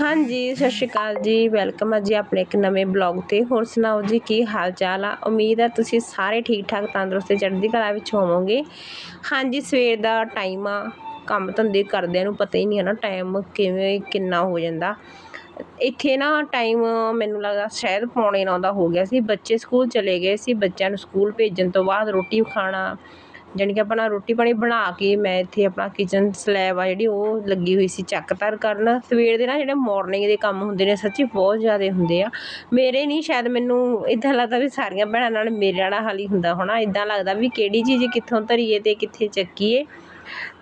ਹਾਂਜੀ, ਸਤਿ ਸ਼੍ਰੀ ਅਕਾਲ ਜੀ। ਵੈਲਕਮ ਆ ਜੀ ਆਪਣੇ ਇੱਕ ਨਵੇਂ ਬਲੌਗ ਤੇ। ਹੋਰ ਸੁਣਾਓ ਜੀ, ਕੀ ਹਾਲ ਚਾਲ ਆ? ਉਮੀਦ ਆ ਤੁਸੀਂ ਸਾਰੇ ਠੀਕ ਠਾਕ ਤੰਦਰੁਸਤ ਤੇ ਚੜ੍ਹਦੀ ਕਲਾ ਵਿੱਚ ਹੋਵੋਗੇ। ਹਾਂਜੀ, ਸਵੇਰ ਦਾ ਟਾਈਮ ਆ। ਕੰਮ ਧੰਦੇ ਕਰਦਿਆਂ ਨੂੰ ਪਤਾ ਹੀ ਨਹੀਂ ਹੈ ਨਾ ਟਾਈਮ ਕਿਵੇਂ, ਕਿੰਨਾ ਹੋ ਜਾਂਦਾ। ਇੱਥੇ ਨਾ ਟਾਈਮ ਮੈਨੂੰ ਲੱਗਦਾ ਸ਼ਾਇਦ ਪੌਣੇ ਨੌ ਦਾ ਹੋ ਗਿਆ ਸੀ। ਬੱਚੇ ਸਕੂਲ ਚਲੇ ਗਏ ਸੀ। ਬੱਚਿਆਂ ਨੂੰ ਸਕੂਲ ਭੇਜਣ ਤੋਂ ਬਾਅਦ ਰੋਟੀ ਖਾਣਾ ਜਾਣੀ ਕਿ ਆਪਣਾ ਰੋਟੀ ਪਾਣੀ ਬਣਾ ਕੇ ਮੈਂ ਇੱਥੇ ਆਪਣਾ ਕਿਚਨ ਸਲੈਬ ਆ ਜਿਹੜੀ ਉਹ ਲੱਗੀ ਹੋਈ ਸੀ ਚੱਕ ਧਰ ਕਰਨ। ਸਵੇਰ ਦੇ ਨਾ ਜਿਹੜੇ ਮੋਰਨਿੰਗ ਦੇ ਕੰਮ ਹੁੰਦੇ ਨੇ, ਸੱਚੀ ਬਹੁਤ ਜ਼ਿਆਦਾ ਹੁੰਦੇ ਆ। ਮੇਰੇ ਨਹੀਂ ਸ਼ਾਇਦ ਮੈਨੂੰ ਇੱਦਾਂ ਲੱਗਦਾ ਵੀ ਸਾਰੀਆਂ ਭੈਣਾਂ ਨਾਲ ਮੇਰੇ ਵਾਲਾ ਹਾਲ ਹੀ ਹੁੰਦਾ ਹੋਣਾ। ਇੱਦਾਂ ਲੱਗਦਾ ਵੀ ਕਿਹੜੀ ਚੀਜ਼ ਕਿੱਥੋਂ ਧਰੀਏ ਅਤੇ ਕਿੱਥੇ ਚੱਕੀਏ।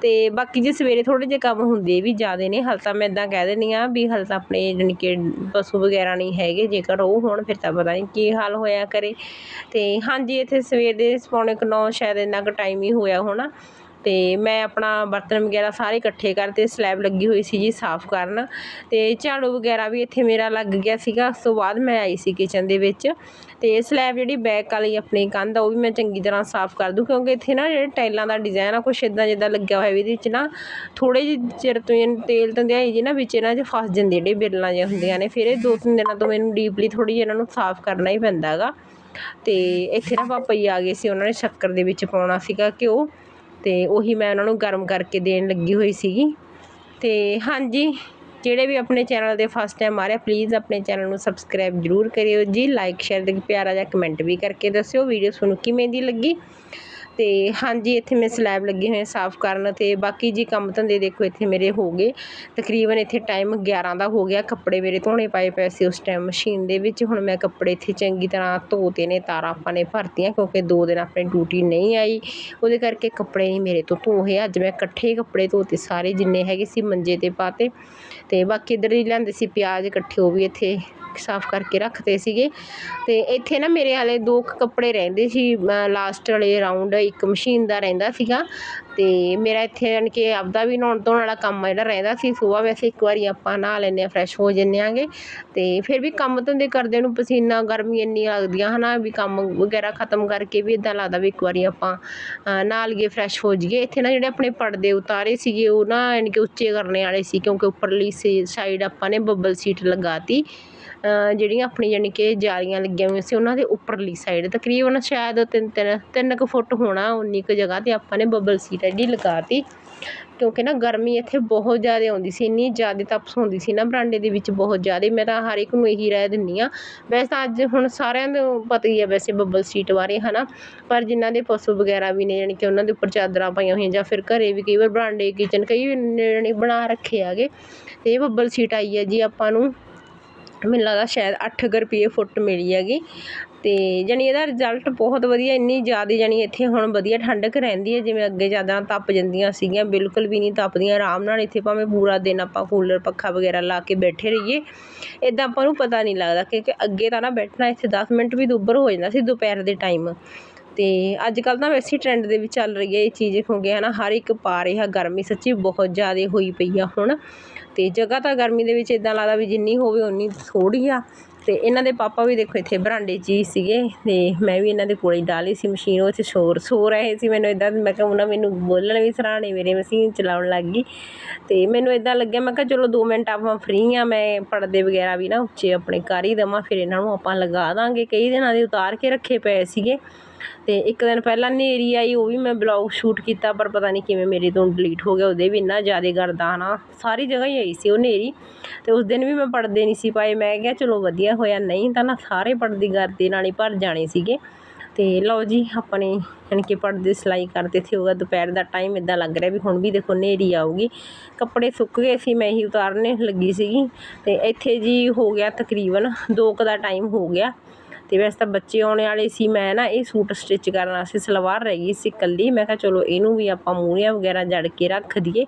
ਤੇ ਬਾਕੀ ਜੇ ਸਵੇਰੇ ਥੋੜੇ ਜਿਹੇ ਕੰਮ ਹੁੰਦੇ ਵੀ ਜ਼ਿਆਦੇ ਨੇ, ਹਲ ਤਾਂ ਮੈਂ ਇਦਾਂ ਕਹਿ ਦਿੰਦੀ ਆ ਵੀ ਹਾਲੇ ਤਾਂ ਆਪਣੇ ਜਾਣੀ ਕਿ ਪਸ਼ੂ ਵਗੈਰਾ ਨਹੀਂ ਹੈਗੇ, ਜੇਕਰ ਉਹ ਹੋਣ ਫਿਰ ਤਾਂ ਪਤਾ ਨਹੀਂ ਕੀ ਹਾਲ ਹੋਇਆ ਕਰੇ। ਤੇ ਹਾਂਜੀ, ਇੱਥੇ ਸਵੇਰ ਦੇ ਪੌਣੇ ਕੁ ਨੌ ਸ਼ਾਇਦ ਇੰਨਾ ਕੁ ਟਾਈਮ ਹੀ ਹੋਇਆ ਹੋਣਾ। ਅਤੇ ਮੈਂ ਆਪਣਾ ਬਰਤਨ ਵਗੈਰਾ ਸਾਰੇ ਇਕੱਠੇ ਕਰਤੇ ਸਲੈਬ ਲੱਗੀ ਹੋਈ ਸੀ ਜੀ ਸਾਫ਼ ਕਰਨ ਅਤੇ ਝਾੜੂ ਵਗੈਰਾ ਵੀ ਇੱਥੇ ਮੇਰਾ ਲੱਗ ਗਿਆ ਸੀਗਾ। ਉਸ ਤੋਂ ਬਾਅਦ ਮੈਂ ਆਈ ਸੀ ਕਿਚਨ ਦੇ ਵਿੱਚ ਅਤੇ ਸਲੈਬ ਜਿਹੜੀ ਬੈਕ ਵਾਲੀ ਆਪਣੀ ਕੰਧ ਆ, ਉਹ ਵੀ ਮੈਂ ਚੰਗੀ ਤਰ੍ਹਾਂ ਸਾਫ਼ ਕਰ ਦੂੰ ਕਿਉਂਕਿ ਇੱਥੇ ਨਾ ਜਿਹੜੇ ਟਾਈਲਾਂ ਦਾ ਡਿਜ਼ਾਇਨ ਆ, ਕੁਛ ਇੱਦਾਂ ਜਿੱਦਾਂ ਲੱਗਿਆ ਹੋਇਆ ਵੀ ਇਹਦੇ ਵਿੱਚ ਨਾ ਥੋੜ੍ਹੇ ਜਿਹੇ ਚਿਰ ਤੋਂ ਹੀ ਤੇਲ ਤੰਦਿਆਈ ਜੀ ਨਾ ਵਿੱਚ ਇਹਨਾਂ 'ਚ ਫਸ ਜਾਂਦੇ ਜਿਹੜੇ ਬਿਰਲਾਂ ਜਿਹੀਆਂ ਹੁੰਦੀਆਂ ਨੇ, ਫਿਰ ਇਹ ਦੋ ਤਿੰਨ ਦਿਨਾਂ ਤੋਂ ਮੈਨੂੰ ਡੀਪਲੀ ਥੋੜ੍ਹੀ ਜਿਹੀ ਇਹਨਾਂ ਨੂੰ ਸਾਫ਼ ਕਰਨਾ ਹੀ ਪੈਂਦਾ ਹੈਗਾ। ਅਤੇ ਇੱਥੇ ਨਾ ਪਾਪਾ ਜੀ ਆ ਗਏ ਸੀ, ਉਹਨਾਂ ਨੇ ਸ਼ੱਕਰ ਦੇ ਵਿੱਚ ਪਾਉਣਾ ਸੀਗਾ ਘਿਓ ਅਤੇ ਉਹੀ ਮੈਂ ਉਹਨਾਂ ਨੂੰ ਗਰਮ ਕਰਕੇ ਦੇਣ ਲੱਗੀ ਹੋਈ ਸੀਗੀ। ਅਤੇ ਹਾਂਜੀ, ਜਿਹੜੇ ਵੀ ਆਪਣੇ ਚੈਨਲ ਦੇ ਫਸਟ ਟਾਈਮ ਆ ਰਹੇ ਪਲੀਜ਼ ਆਪਣੇ ਚੈਨਲ ਨੂੰ ਸਬਸਕ੍ਰਾਈਬ ਜਰੂਰ ਕਰਿਓ ਜੀ। ਲਾਈਕ ਸ਼ੇਅਰ ਤੇ ਪਿਆਰਾ ਜਿਹਾ ਕਮੈਂਟ ਵੀ ਕਰਕੇ ਦੱਸਿਓ। ਵੀਡੀਓ ਤੁਹਾਨੂੰ ਕਿਵੇਂ ਦੀ ਲੱਗੀ? ਅਤੇ ਹਾਂਜੀ, ਇੱਥੇ ਮੈਂ ਸਲੈਬ ਲੱਗੇ ਹੋਏ ਸਾਫ਼ ਕਰਨ ਅਤੇ ਬਾਕੀ ਜੀ ਕੰਮ ਧੰਦੇ ਦੇਖੋ ਇੱਥੇ ਮੇਰੇ ਹੋ ਗਏ। ਤਕਰੀਬਨ ਇੱਥੇ ਟਾਈਮ 11 ਦਾ ਹੋ ਗਿਆ, ਕੱਪੜੇ ਮੇਰੇ ਧੋਣੇ ਪਏ ਪਏ ਸੀ ਉਸ ਟਾਈਮ ਮਸ਼ੀਨ ਦੇ ਵਿੱਚ। ਹੁਣ ਮੈਂ ਕੱਪੜੇ ਇੱਥੇ ਚੰਗੀ ਤਰ੍ਹਾਂ ਧੋਤੇ ਨੇ, ਤਾਰਾਂ ਆਪਾਂ ਨੇ ਭਰਤੀਆਂ ਕਿਉਂਕਿ ਦੋ ਦਿਨ ਆਪਣੀ ਡਿਊਟੀ ਨਹੀਂ ਆਈ। ਉਹਦੇ ਕਰਕੇ ਕੱਪੜੇ ਨਹੀਂ ਮੇਰੇ ਤੋਂ ਧੋ ਧੋਏ। ਅੱਜ ਮੈਂ ਇਕੱਠੇ ਕੱਪੜੇ ਧੋਤੇ, ਸਾਰੇ ਜਿੰਨੇ ਹੈਗੇ ਸੀ ਮੰਜੇ ਤੇ ਪਾਤੇ। ਤੇ ਬਾਕੀ ਇੱਧਰ ਹੀ ਲਿਆਂਦੇ ਸੀ ਪਿਆਜ਼ ਇਕੱਠੇ, ਉਹ ਵੀ ਇੱਥੇ ਸਾਫ਼ ਕਰਕੇ ਰੱਖਦੇ ਸੀਗੇ। ਅਤੇ ਇੱਥੇ ਨਾ ਮੇਰੇ ਹਾਲੇ ਦੋ ਕੁ ਕੱਪੜੇ ਰਹਿੰਦੇ ਸੀ ਲਾਸਟ ਵਾਲੇ ਰਾਊਂਡ ਇੱਕ ਮਸ਼ੀਨ ਦਾ ਰਹਿੰਦਾ ਸੀਗਾ। ਅਤੇ ਮੇਰਾ ਇੱਥੇ ਯਾਨੀ ਕਿ ਆਪਦਾ ਵੀ ਨਹਾਉਣ ਧੋਣ ਵਾਲਾ ਕੰਮ ਜਿਹੜਾ ਰਹਿੰਦਾ ਸੀ ਸੁਬਾਹ ਵੈਸੇ ਇੱਕ ਵਾਰੀ ਆਪਾਂ ਨਹਾ ਲੈਂਦੇ ਹਾਂ ਫਰੈਸ਼ ਹੋ ਜਾਂਦੇ ਆਂਗੇ ਅਤੇ ਫਿਰ ਵੀ ਕੰਮ ਧੰਦੇ ਕਰਦੇ ਨੂੰ ਪਸੀਨਾ, ਗਰਮੀ ਇੰਨੀ ਲੱਗਦੀਆਂ ਹੈ ਨਾ ਵੀ ਕੰਮ ਵਗੈਰਾ ਖਤਮ ਕਰਕੇ ਵੀ ਇੱਦਾਂ ਲੱਗਦਾ ਵੀ ਇੱਕ ਵਾਰੀ ਆਪਾਂ ਨਹਾ ਲਈਏ ਫਰੈਸ਼ ਹੋ ਜਾਈਏ। ਇੱਥੇ ਨਾ ਜਿਹੜੇ ਆਪਣੇ ਪਰਦੇ ਉਤਾਰੇ ਸੀਗੇ, ਉਹ ਨਾ ਯਾਨੀ ਕਿ ਉੱਚੇ ਕਰਨੇ ਵਾਲੇ ਸੀ, ਕਿਉਂਕਿ ਉੱਪਰਲੀ ਸਾਈਡ ਆਪਾਂ ਨੇ ਬੱਬਲ ਸੀਟ ਲਗਾਤੀ ਜਿਹੜੀਆਂ ਆਪਣੀ ਯਾਨੀ ਕਿ ਜਾਲੀਆਂ ਲੱਗੀਆਂ ਹੋਈਆਂ ਸੀ, ਉਹਨਾਂ ਦੇ ਉੱਪਰਲੀ ਸਾਈਡ ਤਕਰੀਬਨ ਸ਼ਾਇਦ ਤਿੰਨ ਤਿੰਨ ਤਿੰਨ ਕੁ ਫੁੱਟ ਹੋਣਾ, ਉਨੀ ਕੁ ਜਗ੍ਹਾ 'ਤੇ ਆਪਾਂ ਨੇ ਬੱਬਲ ਸੀਟ ਜਿਹੜੀ ਲਗਾਤੀ। ਕਿਉਂਕਿ ਨਾ ਗਰਮੀ ਇੱਥੇ ਬਹੁਤ ਜ਼ਿਆਦਾ ਆਉਂਦੀ ਸੀ, ਇੰਨੀ ਜ਼ਿਆਦਾ ਤਪਸ਼ ਹੁੰਦੀ ਸੀ ਨਾ ਬਰਾਂਡੇ ਦੇ ਵਿੱਚ ਬਹੁਤ ਜ਼ਿਆਦਾ। ਮੈਂ ਤਾਂ ਹਰ ਇੱਕ ਨੂੰ ਇਹੀ ਰਾਏ ਦਿੰਦੀ ਹਾਂ। ਵੈਸੇ ਤਾਂ ਅੱਜ ਹੁਣ ਸਾਰਿਆਂ ਨੂੰ ਪਤਾ ਹੀ ਹੈ ਵੈਸੇ ਬੱਬਲ ਸੀਟ ਬਾਰੇ ਹੈ ਨਾ ਪਰ ਜਿਨ੍ਹਾਂ ਦੇ ਪਸ਼ੂ ਵਗੈਰਾ ਵੀ ਨੇ ਯਾਨੀ ਕਿ ਉਹਨਾਂ ਦੇ ਉੱਪਰ ਚਾਦਰਾਂ ਪਾਈਆਂ ਹੋਈਆਂ, ਜਾਂ ਫਿਰ ਘਰੇ ਵੀ ਕਈ ਵਾਰ ਬਰਾਂਡੇ ਕਿਚਨ ਕਈ ਯਾਨੀ ਬਣਾ ਰੱਖੇ ਆਗੇ ਅਤੇ ਇਹ ਬੱਬਲ ਸੀਟ ਆਈ ਹੈ ਜੀ ਆਪਾਂ ਨੂੰ। ਮੈਨੂੰ ਲੱਗਦਾ ਸ਼ਾਇਦ 8 ਰੁਪਏ ਫੁੱਟ ਮਿਲੀ ਹੈਗੀ। ਤੇ ਜਾਨੀ ਇਹਦਾ ਰਿਜ਼ਲਟ ਬਹੁਤ ਵਧੀਆ, ਇੰਨੀ ਜ਼ਿਆਦਾ ਜਾਨੀ ਇੱਥੇ ਹੁਣ ਵਧੀਆ ਠੰਡਕ ਰਹਿੰਦੀ ਹੈ, ਜਿਵੇਂ ਅੱਗੇ ਜ਼ਿਆਦਾ ਤਪ ਜਾਂਦੀਆਂ ਸੀਗੀਆਂ, ਬਿਲਕੁਲ ਵੀ ਨਹੀਂ ਤਪਦੀਆਂ, ਆਰਾਮ ਨਾਲ ਇੱਥੇ ਭਾਵੇਂ ਪੂਰਾ ਦਿਨ ਆਪਾਂ ਕੂਲਰ, ਪੱਖਾ ਵਗੈਰਾ ਲਾ ਕੇ ਬੈਠੇ ਰਹੀਏ ਇਦਾਂ ਆਪਾਂ ਨੂੰ ਪਤਾ ਨਹੀਂ ਲੱਗਦਾ, ਕਿਉਂਕਿ ਅੱਗੇ ਤਾਂ ਨਾ ਬੈਠਣਾ ਇੱਥੇ 10 ਮਿੰਟ ਵੀ ਦੁੱਬਰ ਹੋ ਜਾਂਦਾ ਸੀ ਦੁਪਹਿਰ ਦੇ ਟਾਈਮ ਅਤੇ ਅੱਜ ਕੱਲ੍ਹ ਤਾਂ ਵੈਸੇ ਟਰੈਂਡ ਦੇ ਵਿੱਚ ਚੱਲ ਰਹੀ ਹੈ ਇਹ ਚੀਜ਼ ਕਿਉਂਕਿ ਹੈ ਨਾ ਹਰ ਇੱਕ ਪਾ ਰਿਹਾ ਗਰਮੀ, ਸੱਚੀ ਬਹੁਤ ਜ਼ਿਆਦਾ ਹੋਈ ਪਈ ਆ ਹੁਣ। ਅਤੇ ਜਗ੍ਹਾ ਤਾਂ ਗਰਮੀ ਦੇ ਵਿੱਚ ਇੱਦਾਂ ਲੱਗਦਾ ਵੀ ਜਿੰਨੀ ਹੋਵੇ ਉਨੀ ਥੋੜ੍ਹੀ ਆ। ਅਤੇ ਇਹਨਾਂ ਦੇ ਪਾਪਾ ਵੀ ਦੇਖੋ ਇੱਥੇ ਬਰਾਂਡੇ 'ਚ ਹੀ ਸੀਗੇ ਅਤੇ ਮੈਂ ਵੀ ਇਹਨਾਂ ਦੇ ਕੋਲੇ ਡਾਲੀ ਸੀ ਮਸ਼ੀਨ, ਉਹ 'ਚ ਸ਼ੋਰ, ਸੋ ਰਹੇ ਸੀ ਮੈਨੂੰ ਇੱਦਾਂ ਮੈਂ ਕਿਹਾ ਉਹਨਾਂ ਮੈਨੂੰ ਬੋਲਣ ਵੀ ਸਰਾਣੇ ਮੇਰੇ ਮਸ਼ੀਨ ਚਲਾਉਣ ਲੱਗ ਗਈ। ਅਤੇ ਮੈਨੂੰ ਇੱਦਾਂ ਲੱਗਿਆ, ਮੈਂ ਕਿਹਾ ਚਲੋ ਦੋ ਮਿੰਟ ਆਪਾਂ ਫ੍ਰੀ ਹਾਂ ਮੈਂ ਪਰਦੇ ਵਗੈਰਾ ਵੀ ਨਾ ਉੱਚੇ ਆਪਣੇ ਕਰ ਹੀ ਦੇਵਾਂ, ਫਿਰ ਇਹਨਾਂ ਨੂੰ ਆਪਾਂ ਲਗਾ ਦਾਂਗੇ। ਕਈ ਦਿਨਾਂ ਦੇ ਉਤਾਰ ਕੇ ਰੱਖੇ ਪਏ ਸੀਗੇ। ਤੇ ਇੱਕ ਦਿਨ ਪਹਿਲਾਂ ਨੇਰੀ ਆਈ, ਉਹ ਵੀ ਮੈਂ ਬਲੌਗ ਸ਼ੂਟ ਕੀਤਾ, ਪਰ ਪਤਾ ਨਹੀਂ ਕਿਵੇਂ ਮੇਰੇ ਤੋਂ ਡਿਲੀਟ ਹੋ ਗਿਆ, ਉਹਦੇ ਵੀ ਇੰਨਾ ਜ਼ਿਆਦਾ ਗਰਦਾ ਨਾ ਸਾਰੀ ਜਗ੍ਹਾ ਹੀ ਆਈ ਸੀ ਉਹ ਨੇਰੀ ਤੇ ਉਸ ਦਿਨ ਵੀ ਮੈਂ ਪੜਦੇ ਨਹੀਂ ਸੀ ਪਾਏ। ਮੈਂ ਕਿਹਾ ਚਲੋ ਵਧੀਆ ਹੋਇਆ, ਨਹੀਂ ਤਾਂ ਨਾ ਸਾਰੇ ਪੜਦੀ ਗਰਦੇ ਨਾਲ ਹੀ ਭਰ ਜਾਣੇ ਸੀਗੇ। ਤੇ ਲਓ ਜੀ, ਆਪਣੇ ਯਾਨੀ ਕਿ ਪਰਦੇ ਸਿਲਾਈ ਕਰਦੇ ਸੀ ਉਹਦਾ ਦੁਪਹਿਰ ਦਾ ਟਾਈਮ ਇਦਾਂ ਲੱਗ ਰਿਹਾ ਵੀ ਹੁਣ ਵੀ ਦੇਖੋ ਨੇਰੀ ਆਊਗੀ। ਕੱਪੜੇ ਸੁੱਕ ਗਏ ਸੀ, ਮੈਂ ਹੀ ਉਤਾਰਨੇ ਲੱਗੀ ਸੀਗੀ। ਤੇ ਇੱਥੇ ਜੀ ਹੋ ਗਿਆ ਤਕਰੀਬਨ 2 ਕ ਦਾ ਟਾਈਮ ਹੋ ਗਿਆ। ਅਤੇ ਵੈਸੇ ਤਾਂ ਬੱਚੇ ਆਉਣੇ ਵਾਲੇ ਸੀ, ਮੈਂ ਨਾ ਇਹ ਸੂਟ ਸਟਿਚ ਕਰਨ ਵਾਸਤੇ ਸਲਵਾਰ ਰਹਿ ਗਈ ਸੀ ਇਕੱਲੀ। ਮੈਂ ਕਿਹਾ ਚਲੋ ਇਹਨੂੰ ਵੀ ਆਪਾਂ ਮੂਹਰੀਆਂ ਵਗੈਰਾ ਜੜ ਕੇ ਰੱਖ ਦਈਏ।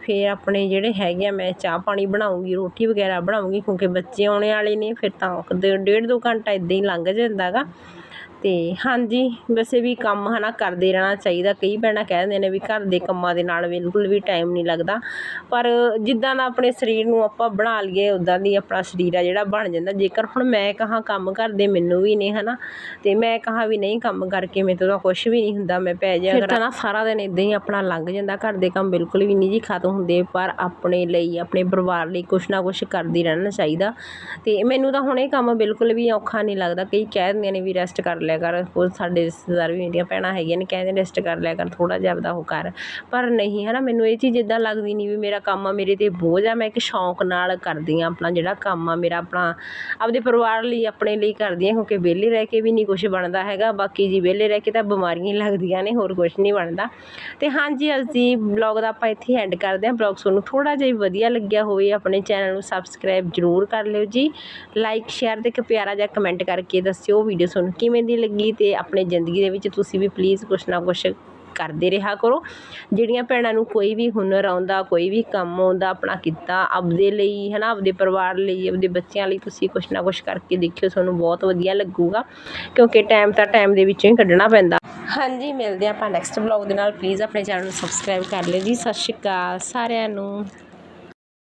ਫਿਰ ਆਪਣੇ ਜਿਹੜੇ ਹੈਗੇ ਆ, ਮੈਂ ਚਾਹ ਪਾਣੀ ਬਣਾਉਂਗੀ, ਰੋਟੀ ਵਗੈਰਾ ਬਣਾਉਂਗੀ, ਕਿਉਂਕਿ ਬੱਚੇ ਆਉਣੇ ਵਾਲੇ ਨੇ, ਫਿਰ ਤਾਂ ਡੇਢ ਦੋ ਘੰਟਾ ਇੱਦਾਂ ਹੀ ਲੰਘ ਜਾਂਦਾ ਗਾ। ਤੇ ਹਾਂਜੀ ਵੈਸੇ ਵੀ ਕੰਮ ਹਨਾ ਕਰਦੇ ਰਹਿਣਾ ਚਾਹੀਦਾ। ਕਈ ਭੈਣਾਂ ਕਹਿ ਦਿੰਦੇ ਨੇ ਵੀ ਘਰ ਦੇ ਕੰਮਾਂ ਦੇ ਨਾਲ ਬਿਲਕੁਲ ਵੀ ਟਾਈਮ ਨਹੀਂ ਲੱਗਦਾ। ਪਰ ਜਿੱਦਾਂ ਦਾ ਆਪਣੇ ਸਰੀਰ ਨੂੰ ਆਪਾਂ ਬਣਾ ਲਈਏ ਉਦਾਂ ਦੀ ਆਪਣਾ ਸਰੀਰ ਆ ਜਿਹੜਾ ਬਣ ਜਾਂਦਾ। ਜੇਕਰ ਹੁਣ ਮੈਂ ਕਹਾਂ ਕੰਮ ਕਰਦੇ ਮੈਨੂੰ ਵੀ ਨੇ ਹਨਾ ਤੇ ਮੈਂ ਕਹਾਂ ਵੀ ਨਹੀਂ ਕੰਮ ਕਰਕੇ ਮੇਰੇ ਤੋਂ ਤਾਂ ਕੁਝ ਵੀ ਨਹੀਂ ਹੁੰਦਾ ਮੈਂ ਪੈ ਜਾ ਫਿਰ ਤਾਂ ਨਾ ਸਾਰਾ ਦਿਨ ਇਦਾਂ ਹੀ ਆਪਣਾ ਲੰਘ ਜਾਂਦਾ ਘਰ ਦੇ ਕੰਮ ਬਿਲਕੁਲ ਵੀ ਨਹੀਂ ਜੀ ਖਤਮ ਹੁੰਦੇ ਪਰ ਆਪਣੇ ਲਈ ਆਪਣੇ ਪਰਿਵਾਰ ਲਈ ਕੁਛ ਨਾ ਕੁਛ ਕਰਦੀ ਰਹਿਣਾ ਚਾਹੀਦਾ। ਤੇ ਮੈਨੂੰ ਤਾਂ ਹੁਣ ਇਹ ਕੰਮ ਬਿਲਕੁਲ ਵੀ ਔਖਾ ਨਹੀਂ ਲੱਗਦਾ। ਕਈ ਕਹਿ ਦਿੰਦੇ ਨੇ ਵੀ ਰੈਸਟ ਕਰ ਲਿਆ ਕਰ। ਉਹ ਸਾਡੇ ਰਿਸ਼ਤੇਦਾਰ ਵੀ ਮੇਰੀਆਂ ਭੈਣਾਂ ਹੈਗੀਆਂ ਨੇ, ਕਹਿੰਦੇ ਰੈਸਟ ਕਰ ਲਿਆ ਕਰ, ਥੋੜ੍ਹਾ ਜਿਹਾ ਆਪਦਾ ਉਹ ਕਰ। ਪਰ ਨਹੀਂ ਹੈ ਨਾ ਮੈਨੂੰ ਇਹ ਚੀਜ਼ ਇੱਦਾਂ ਲੱਗਦੀ ਨਹੀਂ ਵੀ ਮੇਰਾ ਕੰਮ ਆ, ਮੇਰੇ ਤੇ ਬੋਝ ਆ, ਮੈਂ ਇੱਕ ਸ਼ੌਂਕ ਨਾਲ ਕਰਦੀ ਹਾਂ ਆਪਣਾ ਜਿਹੜਾ ਕੰਮ ਆ, ਮੇਰਾ ਆਪਣਾ ਆਪਦੇ ਪਰਿਵਾਰ ਲਈ, ਆਪਣੇ ਲਈ ਕਰਦੀ ਹਾਂ ਕਿਉਂਕਿ ਵਿਹਲੇ ਰਹਿ ਕੇ ਵੀ ਨਹੀਂ ਕੁਛ ਬਣਦਾ ਹੈਗਾ। ਬਾਕੀ ਜੀ ਵਿਹਲੇ ਰਹਿ ਕੇ ਤਾਂ ਬਿਮਾਰੀਆਂ ਹੀ ਲੱਗਦੀਆਂ ਨੇ, ਹੋਰ ਕੁਛ ਨਹੀਂ ਬਣਦਾ। ਅਤੇ ਹਾਂਜੀ, ਅਸੀਂ ਦੀ ਬਲੌਗ ਦਾ ਆਪਾਂ ਇੱਥੇ ਐਂਡ ਕਰਦੇ ਹਾਂ। ਬਲੌਗ ਤੁਹਾਨੂੰ ਥੋੜਾ ਜਿਹਾ ਵੀ ਵਧੀਆ ਲੱਗਿਆ ਹੋਵੇ, ਆਪਣੇ ਚੈਨਲ ਨੂੰ ਸਬਸਕ੍ਰਾਈਬ ਜ਼ਰੂਰ ਕਰ ਲਿਓ ਜੀ। ਲਾਈਕ ਸ਼ੇਅਰ ਅਤੇ ਇੱਕ ਪਿਆਰਾ ਜਿਹਾ ਕਮੈਂਟ ਕਰਕੇ ਦੱਸਿਓ ਵੀਡੀਓ ਤੁਹਾਨੂੰ ਕਿਵੇਂ ਦੀ ਲੱਗੀ ਤੇ ਆਪਣੇ ਜ਼ਿੰਦਗੀ ਦੇ ਵਿੱਚ ਤੁਸੀਂ ਵੀ ਪਲੀਜ਼ ਕੁਛ ਨਾ ਕੁਛ ਕਰਦੇ ਰਿਹਾ ਕਰੋ। ਜਿਹੜੀਆਂ ਭੈਣਾਂ ਨੂੰ ਕੋਈ ਵੀ ਹੁਨਰ ਆਉਂਦਾ, ਕੋਈ ਵੀ ਕੰਮ ਆਉਂਦਾ, ਆਪਣਾ ਕੀਤਾ ਆਪਦੇ ਲਈ ਹੈ ਨਾ ਆਪਦੇ ਪਰਿਵਾਰ ਲਈ, ਆਪਦੇ ਬੱਚਿਆਂ ਲਈ ਤੁਸੀਂ ਕੁਛ ਨਾ ਕੁਛ ਕਰਕੇ ਦੇਖਿਓ, ਤੁਹਾਨੂੰ ਬਹੁਤ ਵਧੀਆ ਲੱਗੂਗਾ। ਕਿਉਂਕਿ ਟਾਈਮ ਤਾਂ ਟਾਈਮ ਦੇ ਵਿੱਚੋਂ ਹੀ ਕੱਢਣਾ ਪੈਂਦਾ। ਹਾਂਜੀ, ਮਿਲਦੇ ਹਾਂ ਆਪਾਂ ਨੈਕਸਟ ਬਲੌਗ ਦੇ ਨਾਲ। ਪਲੀਜ਼ ਆਪਣੇ ਚੈਨਲ ਨੂੰ ਸਬਸਕ੍ਰਾਈਬ ਕਰ ਲਿਓ ਜੀ। ਸਤਿ ਸ਼੍ਰੀ ਅਕਾਲ ਸਾਰਿਆਂ ਨੂੰ।